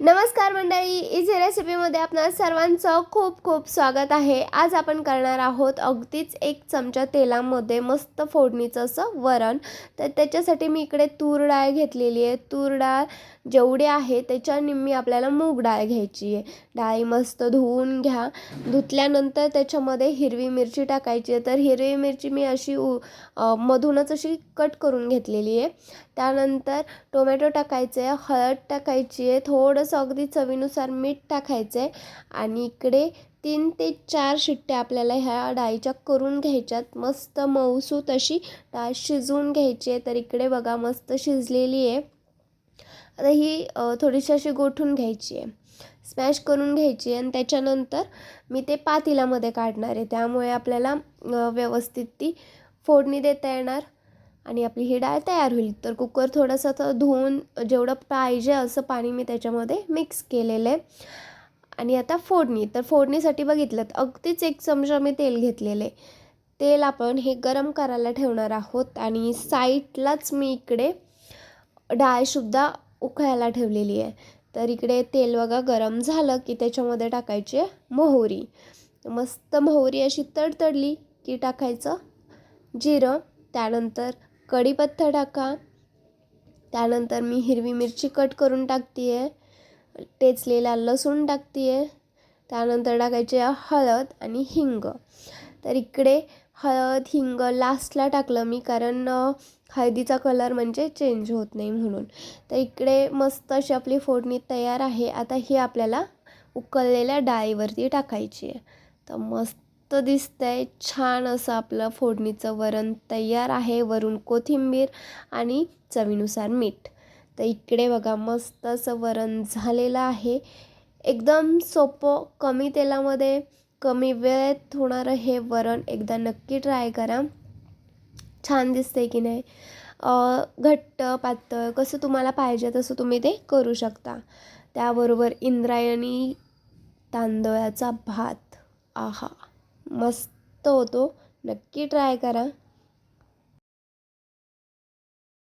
नमस्कार मंडळी इझी रेसिपीमध्ये आपणा सर्वांचं खूप खूप स्वागत आहे. आज आपण करणार आहोत अगदीच एक चमचा तेलामध्ये मस्त फोडणीचं असं वरण. तर त्याच्यासाठी मी इकडे तूर डाळ घेतलेली आहे. तूर डाळ जेवढी आहे त्याच्या निम्मी आपल्याला मूग डाळ घ्यायची आहे. डाळी मस्त धुवून घ्या. धुतल्यानंतर त्याच्यामध्ये हिरवी मिरची टाकायची आहे. तर हिरवी मिरची मी अशी उ मधूनच अशी कट करून घेतलेली आहे. त्यानंतर टोमॅटो टाकायचे आहे. हळद टाकायची आहे. थोडंसं अगदी चवीनुसार मीठ टाकायचं आहे आणि इकडे तीन ते चार शिट्ट्या आपल्याला ह्या डाळीच्या करून घ्यायच्यात. मस्त मऊसूत अशी डाळ शिजवून घ्यायची आहे. तर इकडे बघा मस्त शिजलेली आहे. आता ही थोडीशी अशी गोठून घ्यायची आहे. स्मॅश करून घ्यायची आहे. आणि त्याच्यानंतर मी ते पातेल्यामध्ये काढणार आहे. त्यामुळे आपल्याला व्यवस्थित ती फोडणी देता येणार. आणि आपली ही डाळ तयार होईल. तर कुकर थोडंसं तर धुवून जेवढं पाहिजे असं पाणी मी त्याच्यामध्ये मिक्स केलेलं आहे. आणि आता फोडणी. तर फोडणीसाठी बघितलं तर अगदीच एक चमचा मी तेल घेतलेलं आहे. तेल आपण हे गरम करायला ठेवणार आहोत आणि साईडलाच मी इकडे डाळसुद्धा उकळायला ठेवलेली आहे. तर इकडे तेल बघा गरम झालं की त्याच्यामध्ये टाकायची मोहरी. मस्त मोहरी अशी तडतडली की टाकायचं जिरं. त्यानंतर कढीपत्ता टाका. त्यानंतर मी हिरवी मिरची कट करून टाकते आहे टेचलेला लसूण टाकते आहे त्यानंतर टाकायचे आहे हळद आणि हिंग. तर इकडे हळद हिंग लास्टला टाकलं मी कारण हळदीचा कलर म्हणजे चेंज होत नाही म्हणून. तर इकडे मस्त अशी आपली फोडणी तयार आहे. आता ही आपल्याला उकळलेल्या डाळीवरती टाकायची आहे. तर मस्त दिसतंय. छान असं आपलं फोडणीचं वरण तयार आहे. वरून कोथिंबीर आणि चवीनुसार मीठ. तर इकडे बघा मस्त असं वरण झालेलं आहे. एकदम सोपं कमी तेलामध्ये कमी वेळेत होणारं हे वरण एकदा नक्की ट्राय करा. छान दिसते की नाही? घट्ट पातळ कसं तुम्हाला पाहिजे तसं तुम्ही ते करू शकता. त्याबरोबर इंद्रायणी तांदळाचा भात. आहा! मस्त होतो. नक्की ट्राय करा.